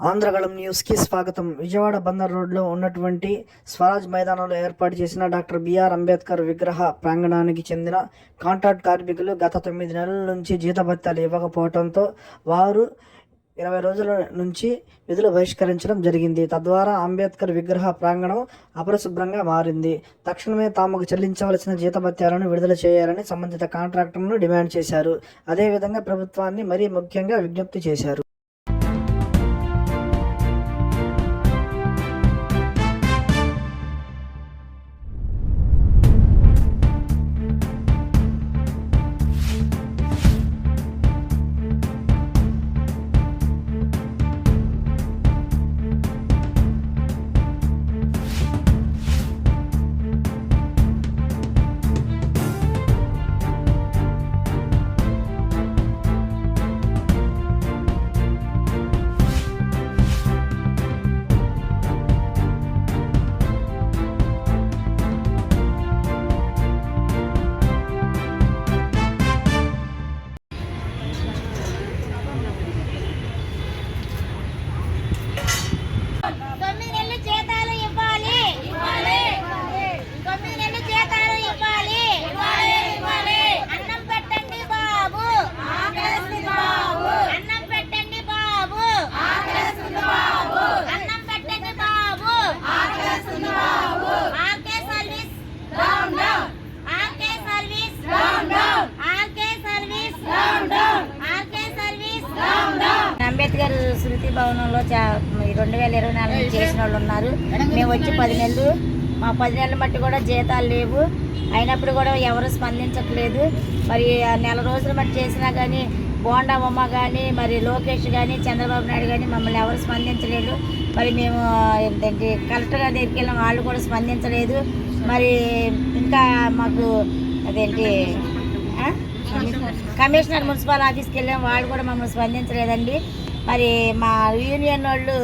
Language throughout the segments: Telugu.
ఆంధ్రగళం న్యూస్కి స్వాగతం. విజయవాడ బందర్ రోడ్లో ఉన్నటువంటి స్వరాజ్ మైదానంలో ఏర్పాటు చేసిన డాక్టర్ బిఆర్ అంబేద్కర్ విగ్రహ ప్రాంగణానికి చెందిన కాంట్రాక్ట్ కార్మికులు గత తొమ్మిది నెలల నుంచి జీతభత్యాలు ఇవ్వకపోవడంతో వారు ఇరవై రోజుల నుంచి విధులు బహిష్కరించడం జరిగింది. తద్వారా అంబేద్కర్ విగ్రహ ప్రాంగణం అపరిశుభ్రంగా మారింది. తక్షణమే తాముకు చెల్లించవలసిన జీతభత్యాలను విడుదల చేయాలని సంబంధిత కాంట్రాక్టర్ను డిమాండ్ చేశారు. అదేవిధంగా ప్రభుత్వాన్ని మరీ ముఖ్యంగా విజ్ఞప్తి చేశారు. భవనంలో రెండు వేల ఇరవై నాలుగు చేసిన వాళ్ళు ఉన్నారు. మేము వచ్చి పది నెలలు. మా పది నెలల మట్టి కూడా జీతాలు లేవు. అయినప్పుడు కూడా ఎవరు స్పందించట్లేదు. మరి ఆ నెల రోజుల మట్టి చేసినా కానీ బోండా బొమ్మ కానీ మరి లోకేష్ కానీ చంద్రబాబు నాయుడు కానీ మమ్మల్ని ఎవరు స్పందించలేదు. మరి మేము ఏంటంటే కలెక్టర్ గారి దగ్గరికి వెళ్ళాం వాళ్ళు కూడా స్పందించలేదు. మరి ఇంకా మాకు అదేంటి? కమిషనర్ మున్సిపల్ ఆఫీస్కి వెళ్ళాం వాళ్ళు కూడా మమ్మల్ని స్పందించలేదండి. మరి మా యూనియన్ వాళ్ళు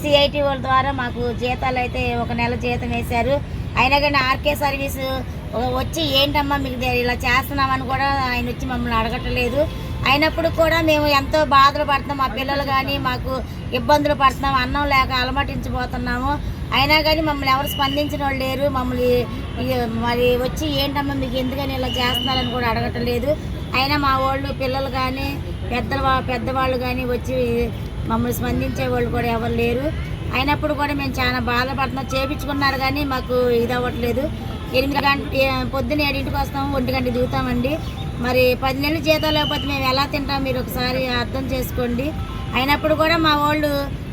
సిఐటి వాళ్ళ ద్వారా మాకు జీతాలు అయితే ఒక నెల జీతం వేశారు. అయినా కానీ ఆర్కే సర్వీస్ వచ్చి ఏంటమ్మా మీకు ఇలా చేస్తున్నామని కూడా ఆయన వచ్చి మమ్మల్ని అడగట్లేదు. అయినప్పుడు కూడా మేము ఎంతో బాధలు పడుతున్నాం. మా పిల్లలు కానీ మాకు ఇబ్బందులు పడుతున్నాం. అన్నం లేక అలమటించిపోతున్నాము. అయినా కానీ మమ్మల్ని ఎవరు స్పందించిన వాళ్ళు లేరు. మమ్మల్ని మరి వచ్చి ఏంటమ్మా మీకు ఎందుకని ఇలా చేస్తున్నారని కూడా అడగటం లేదు అయినా మా వాళ్ళు పిల్లలు కానీ పెద్దల పెద్దవాళ్ళు కానీ వచ్చి మమ్మల్ని స్పందించే వాళ్ళు కూడా ఎవరు లేరు. అయినప్పుడు కూడా మేము చాలా బాధపడుతున్నాం. చేపించుకున్నారు కానీ మాకు ఇది అవ్వట్లేదు. ఎనిమిది గంటల పొద్దున్న ఏడింటికి వస్తాము ఒంటి గంట దిగుతామండి. మరి పది నెలలు జీతాలు లేకపోతే మేము ఎలా తింటాం మీరు ఒకసారి అర్థం చేసుకోండి. అయినప్పుడు కూడా మా వాళ్ళు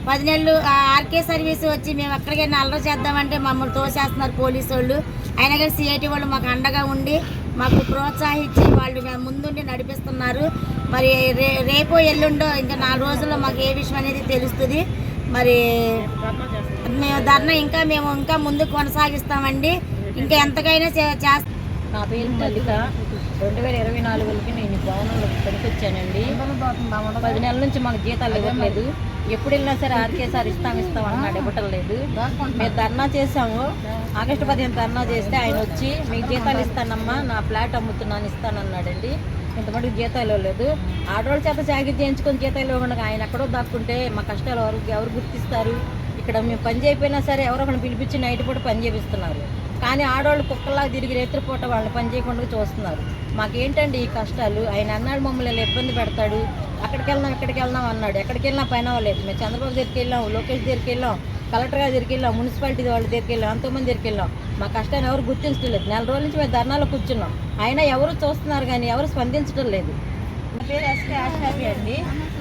పది నెలలు ఆర్కే సర్వీస్ వచ్చి మేము ఎక్కడికైనా అల్లరి చేద్దామంటే మమ్మల్ని తోసేస్తున్నారు పోలీసు వాళ్ళు అయినా కానీ సిఐటి వాళ్ళు మాకు అండగా ఉండి మాకు ప్రోత్సహించి వాళ్ళు మేము ముందుండి నడిపిస్తున్నారు. మరి రే రేపో ఎల్లుండో ఇంకా నాలుగు రోజుల్లో మాకు ఏ విషయం అనేది తెలుస్తుంది. మరి మేము ధర్నా ఇంకా మేము ఇంకా ముందు కొనసాగిస్తామండి. ఇంకా ఎంతకైనా చే- చేస్తాం నా పేరు మల్లిక. రెండు వేల ఇరవై నాలుగులకి నేను భవనంలో పనికొచ్చానండి. పది నెలల నుంచి మాకు జీతాలు ఇవ్వట్లేదు. ఎప్పుడు వెళ్ళినా సరే ఆర్కే సార్ ఇస్తాం ఇస్తాం అన్నాడు ఇవ్వటం లేదు. మేము ధర్నా చేసాము ఆగస్టు పదిహేను ధర్నా చేస్తే ఆయన వచ్చి మీకు జీతాలు ఇస్తానమ్మా నా ఫ్లాట్ అమ్ముతున్నాను ఇస్తానన్నాడండి ఇంతమటుకు జీతాలు ఇవ్వలేదు. ఆడవాళ్ళ చేత జాగ్రత్త చేయించుకొని జీతాలు ఇవ్వకుండా ఆయన ఎక్కడో దాక్కుంటే మా కష్టాలు ఎవరు ఎవరు గుర్తిస్తారు? ఇక్కడ మేము పని చేయకపోయినా సరే ఎవరో ఒకరిని పిలిపించి నైట్ పూట పని చేపిస్తున్నారు. కానీ ఆడవాళ్ళు కుక్కలా తిరిగి రేత్రిపూట వాళ్ళు పని చేయకుండా చూస్తున్నారు. మాకేంటండి ఈ కష్టాలు? ఆయన అన్నాడు మమ్మల్ని ఇబ్బంది పెడతాడు. అక్కడికి వెళ్దాం ఇక్కడికి వెళ్దాం అన్నాడు. ఎక్కడికి వెళ్ళినా పైన లేదు మేము చంద్రబాబు దగ్గరికి వెళ్ళాం లోకేష్ దగ్గరికి వెళ్ళాం కలెక్టర్ గారి దగ్గరికి వెళ్ళాం మున్సిపాలిటీ వాళ్ళ దగ్గరికి వెళ్ళాం ఎంతోమంది దగ్గరికి వెళ్ళాం. మా కష్టాన్ని ఎవరు గుర్తించలేదు నెల రోజుల నుంచి మేము ధర్నాలో కూర్చున్నాం. అయినా ఎవరు చూస్తున్నారు కానీ ఎవరు స్పందించడం లేదు. నా పేరు ఎస్కే ఆశాపి అండి.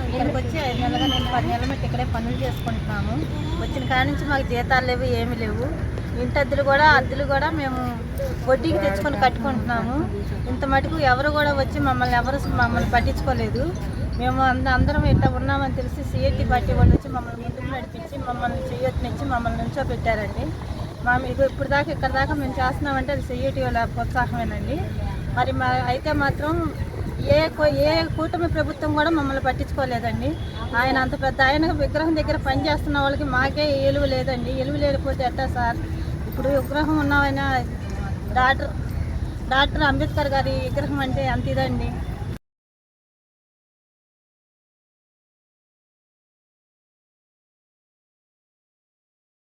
ఇక్కడికి వచ్చి ఐదు నెలలుగా నేను పది నెలల ఇక్కడే పనులు చేసుకుంటున్నాము. వచ్చిన కాడ నుంచి మాకు జీతాలు లేవు ఏమీ లేవు. ఇంటి కూడా అద్దెలు కూడా మేము వడ్డీకి తెచ్చుకొని కట్టుకుంటున్నాము. ఇంత మటుకు ఎవరు కూడా వచ్చి మమ్మల్ని ఎవరు మమ్మల్ని పట్టించుకోలేదు. మేము అంద అందరం ఇట్లా ఉన్నామని తెలిసి సిఐటి పార్టీ వాళ్ళు వచ్చి మమ్మల్ని ముందుకు నడిపించి మమ్మల్ని చేయొత్నిచ్చి మమ్మల్ని నుంచో పెట్టారండి. మా మీకు ఇప్పుడు దాకా ఇక్కడ దాకా మేము చేస్తున్నామంటే అది సిఐటి వాళ్ళ ప్రోత్సాహమేనండి. మరి మా అయితే మాత్రం ఏ ఏ కూటమి ప్రభుత్వం కూడా మమ్మల్ని పట్టించుకోలేదండి. ఆయన అంత పెద్ద ఆయన విగ్రహం దగ్గర పనిచేస్తున్న వాళ్ళకి మాకే ఎలువ లేదండి. ఎలువ లేకపోతే ఎట్టా సార్? ఇప్పుడు విగ్రహం ఉన్నవైనా డాక్టర్ డాక్టర్ అంబేద్కర్ గారి విగ్రహం అంటే అంత ఇదండి